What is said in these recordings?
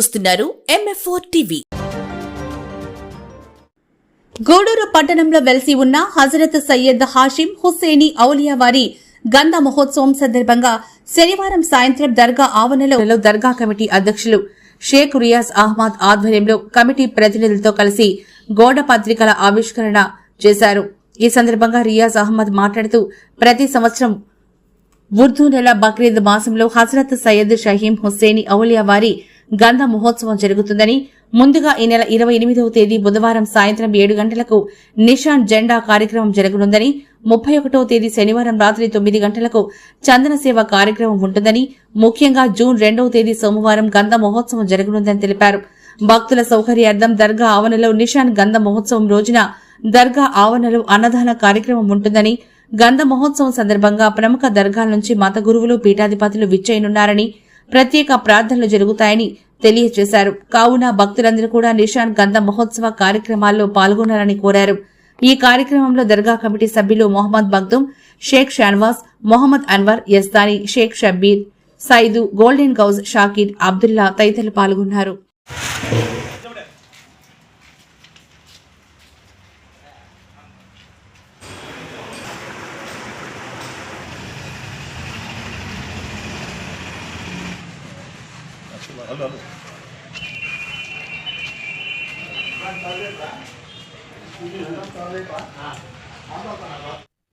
చూస్తున్నారు ఎంఎఫ్ఓ టీవీ గూడూరు పట్టణంలో వెలిసి ఉన్న హజరత్ సయ్యద్ హాషిం హుస్సేని ఔలియా వారి గంధ మహోత్సవం సందర్భంగా శనివారం సాయంత్రం దర్గా ఆవరణలో దర్గా కమిటీ అధ్యక్షులు షేక్ రియాజ్ అహ్మద్ ఆధ్వర్యంలో కమిటీ ప్రతినిధులతో కలిసి గోడ పత్రికల ఆవిష్కరణ చేశారు. ఈ సందర్భంగా రియాజ్ అహ్మద్ మాట్లాడుతూ ప్రతి సంవత్సరం ఉర్దూ నెల బక్రీద్ మాసంలో హజరత్ సయ్యద్ షహీం హుస్సేని ఔలియా వారి గంధ మహోత్సవం జరుగుతుందని ముందుగా ఈ నెల ఇరవై ఎనిమిదవ తేదీ బుధవారం సాయంత్రం ఏడు గంటలకు నిషాన్ జెండా కార్యక్రమం జరగనుందని ముప్పై ఒకటవ తేదీ శనివారం రాత్రి తొమ్మిది గంటలకు చందన సేవ కార్యక్రమం ఉంటుందని ముఖ్యంగా జూన్ రెండవ తేదీ సోమవారం గంధ మహోత్సవం జరగనుందని తెలిపారు. భక్తుల సౌకర్యార్థం దర్గా ఆవరణలో నిషాన్ గంధ మహోత్సవం రోజున దర్గా ఆవరణలో అన్నదాన కార్యక్రమం ఉంటుందని గంధ మహోత్సవం సందర్భంగా ప్రముఖ దర్గాల నుంచి మత గురువులు పీఠాధిపతులు విచ్చేయనున్నారని ప్రత్యేక ప్రార్థనలు జరుగుతాయని తెలియజేశారు. కావున భక్తులందరూ కూడా నిషాన్ గంధ మహోత్సవ కార్యక్రమాల్లో పాల్గొనాలని కోరారు. ఈ కార్యక్రమంలో దర్గా కమిటీ సభ్యులు మొహమ్మద్ మగ్దుమ్ షేక్ షాన్వాస్ మొహమ్మద్ అన్వర్ యస్దాని షేక్ షబ్బీర్ సైదు గోల్డెన్ గౌజ్ షాకీర్ అబ్దుల్లా తదితరులు పాల్గొన్నారు.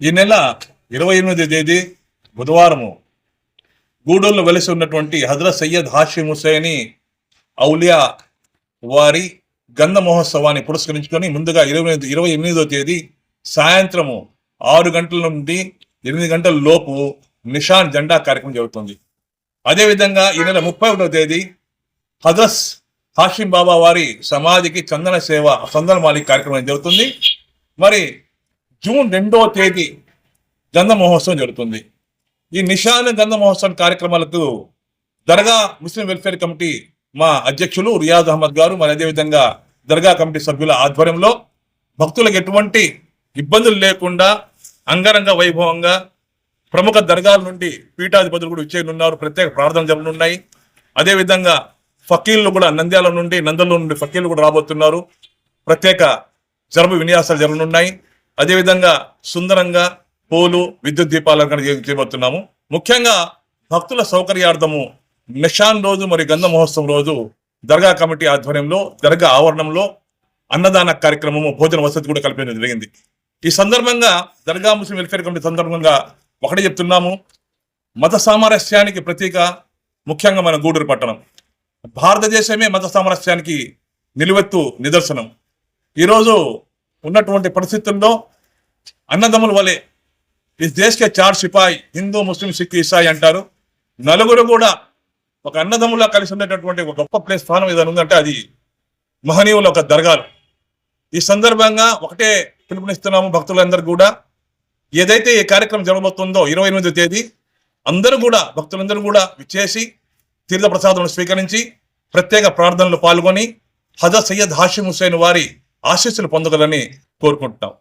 ఈ నెల ఇరవై ఎనిమిది తేదీ బుధవారము. గూడూరులో వెలిసి ఉన్నటువంటి హజరత్ సయ్యద్ హాషిం హుసేని ఔలియా వారి గంధ మహోత్సవాన్ని పురస్కరించుకొని ముందుగా ఇరవై ఇరవై ఎనిమిదో తేదీ సాయంత్రము ఆరు గంటల నుండి ఎనిమిది గంటల లోపు నిషాన్ జెండా కార్యక్రమం జరుగుతుంది. అదేవిధంగా ఈ నెల ముప్పై ఒకటో తేదీ హదస్ హాషిం బాబా వారి సమాధికి చందన సేవ చందన మాలి కార్యక్రమం జరుగుతుంది. మరి జూన్ రెండో తేదీ గంధ మహోత్సవం జరుగుతుంది. ఈ నిషాన్ గంధ మహోత్సవం కార్యక్రమాలకు దర్గా ముస్లిం వెల్ఫేర్ కమిటీ మా అధ్యక్షులు రియాజ్ అహ్మద్ గారు మరి అదేవిధంగా దర్గా కమిటీ సభ్యుల ఆధ్వర్యంలో భక్తులకు ఎటువంటి ఇబ్బందులు లేకుండా అంగరంగ వైభవంగా ప్రముఖ దర్గాల నుండి పీఠాధిపతులు కూడా ఇచ్చేయనున్నారు ప్రత్యేక ప్రార్థన జరగనున్నాయి అదేవిధంగా ఫకీళ్ళు కూడా నంద్యాల నుండి నందల నుండి ఫకీలు కూడా రాబోతున్నారు. ప్రత్యేక జరబు విన్యాసాలు జరగనున్నాయి. అదేవిధంగా సుందరంగా పూలు విద్యుత్ దీపాలను చేయబోతున్నాము. ముఖ్యంగా భక్తుల సౌకర్యార్థము నిషాన్ రోజు మరి గంధ మహోత్సవం రోజు దర్గా కమిటీ ఆధ్వర్యంలో దర్గా ఆవరణంలో అన్నదాన కార్యక్రమము భోజన వసతి కూడా కల్పించడం జరిగింది. ఈ సందర్భంగా దర్గా ముస్లిం వెల్ఫేర్ కమిటీ సందర్భంగా ఒకటే చెప్తున్నాము మత సామరస్యానికి ప్రతీక ముఖ్యంగా మన గూడూరు పట్టణం. భారతదేశమే మత సామరస్యానికి నిలువెత్తు నిదర్శనం. ఈరోజు ఉన్నటువంటి పరిస్థితుల్లో అన్నదమ్ముల వలె ఈ దేశకే చార్ సిపాయి హిందూ ముస్లిం సిక్ ఇసాయి అంటారు. నలుగురు కూడా ఒక అన్నదమ్ములా కలిసి ఉండేటటువంటి ఒక గొప్ప ప్లేస్ స్థానం ఏదైనా ఉందంటే అది మహనీయుల ఒక దర్గాలు. ఈ సందర్భంగా ఒకటే పిలుపునిస్తున్నాము భక్తులందరూ కూడా. ఏదైతే ఈ కార్యక్రమం జరగబోతుందో ఇరవై ఎనిమిదో తేదీ అందరూ కూడా భక్తులందరూ కూడా విచ్చేసి తీర్థ ప్రసాదం స్వీకరించి ప్రత్యేక ప్రార్థనలు పాల్గొని హజ సయ్యద్ హాషిం హుసేన్ వారి ఆశీస్సులు పొందగలని కోరుకుంటున్నాం.